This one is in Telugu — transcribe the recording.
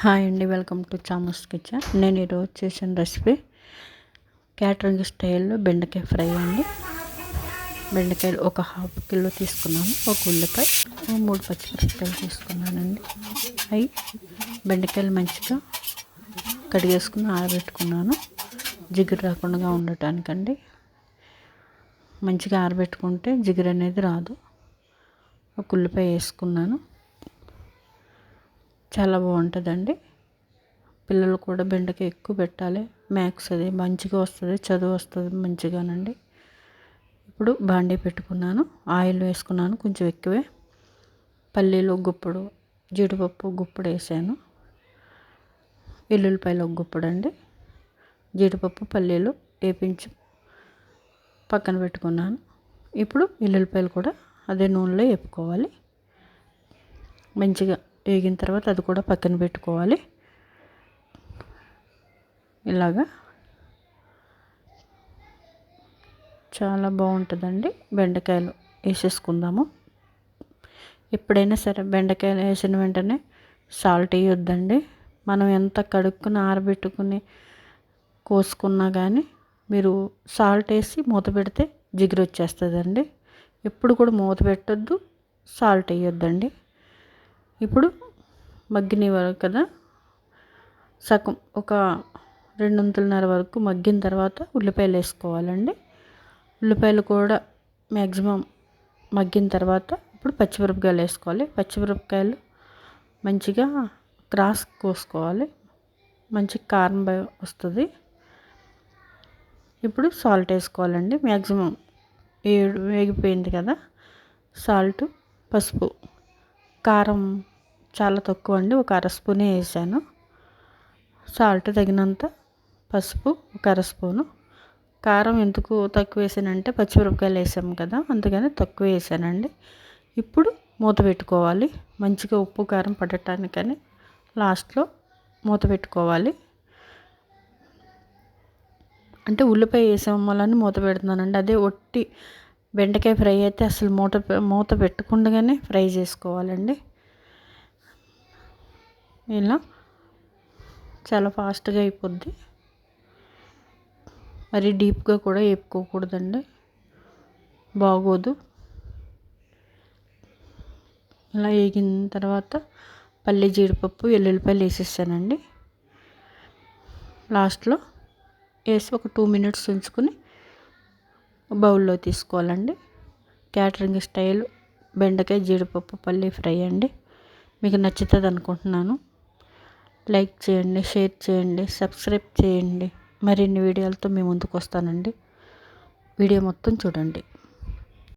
హాయ్ అండి వెల్కమ్ టు చామస్ కిచెన్. నేను ఈరోజు చేసిన రెసిపీ క్యాటరింగ్ స్టైల్లో బెండకాయ ఫ్రై అండి. బెండకాయలు ఒక హాఫ్ కిలో తీసుకున్నాను ఒక ఉల్లిపాయ మూడు పచ్చిమిరపకాయలు తీసుకున్నానండి. అవి బెండకాయలు మంచిగా కడిగేసుకుని ఆరబెట్టుకున్నాను. జిగురు రాకుండా ఉండటానికండి. మంచిగా ఆరబెట్టుకుంటే జిగురు అనేది రాదు. ఒక ఉల్లిపాయ వేసుకున్నాను. చాలా బాగుంటుందండి. పిల్లలు కూడా బెండకాయ ఎక్కువ పెట్టాలి. మ్యాథ్స్ అది మంచిగా వస్తుంది చదువు వస్తుంది మంచిగానండి. ఇప్పుడు బాండీ పెట్టుకున్నాను ఆయిల్ వేసుకున్నాను కొంచెం ఎక్కువే. పల్లీలు గుప్పుడు జీడిపప్పు గుప్పుడు వేసాను. వెల్లుల్లిపాయలు ఒక గుప్పుడు అండి. జీడిపప్పు పల్లీలు వేపించి పక్కన పెట్టుకున్నాను. ఇప్పుడు వెల్లుల్లిపాయలు కూడా అదే నూనెలో వేపుకోవాలి. మంచిగా వేగిన తర్వాత అది కూడా పక్కన పెట్టుకోవాలి. ఇలాగా. చాలా బాగుంటుందండి. బెండకాయలు వేసేసుకుందాము. ఎప్పుడైనా సరే బెండకాయలు వేసిన వెంటనే సాల్ట్ వేయొద్దండి. మనం ఎంత కడుక్కుని ఆరబెట్టుకుని కోసుకున్నా కానీ మీరు సాల్ట్ వేసి మూత పెడితే జిగురు వచ్చేస్తుందండి ఎప్పుడు కూడా మూత పెట్టద్దు సాల్ట్ వేయొద్దండి. ఇప్పుడు మగ్గినవారు కదా? సగం ఒక రెండు వంతులన్నర వరకు మగ్గిన తర్వాత ఉల్లిపాయలు వేసుకోవాలండి. ఉల్లిపాయలు కూడా మ్యాక్సిమం మగ్గిన తర్వాత ఇప్పుడు పచ్చిమిరపకాయలు వేసుకోవాలి. పచ్చిమిరపకాయలు మంచిగా క్రాస్ కోసుకోవాలి. మంచి కారం వస్తుంది. ఇప్పుడు సాల్ట్ వేసుకోవాలండి. మ్యాక్సిమం ఏడు వేగిపోయింది కదా? సాల్ట్ పసుపు. కారం చాలా తక్కువ అండి ఒక అర స్పూనే వేసాను. సాల్ట్ తగినంత పసుపు ఒక అర స్పూను. కారం ఎందుకు తక్కువ వేసానంటే పచ్చిమిరపకాయలు వేసాము కదా అందుకని తక్కువ వేసానండి. ఇప్పుడు మూత పెట్టుకోవాలి మంచిగా ఉప్పు కారం పడటానికని లాస్ట్లో మూత పెట్టుకోవాలి. అంటే ఉల్లిపాయ వేసాం వల్ల మూత పెడుతున్నానండి అదే ఒట్టి బెండకాయ ఫ్రై అయితే అసలు మూత మూత పెట్టకుండానే ఫ్రై చేసుకోవాలండి. ఇలా చాలా ఫాస్ట్గా అయిపోద్ది. మరి డీప్గా కూడా వేపుకోకూడదండి. బాగోదు. ఇలా వేగిన తర్వాత పల్లి జీడిపప్పు వెల్లుల్లిపాయలు వేసేసానండి. లాస్ట్లో వేసి ఒక టూ మినిట్స్ ఉంచుకొని బౌల్లో తీసుకోవాలండి. క్యాటరింగ్ స్టైల్ బెండకాయ జీడిపప్పు పల్లి ఫ్రై అండి. మీకు నచ్చుతుంది అనుకుంటున్నాను. లైక్ చేయండి షేర్ చేయండి సబ్స్క్రైబ్ చేయండి. మరిన్ని వీడియోలతో మీ ముందుకు వస్తానండి. వీడియో మొత్తం చూడండి.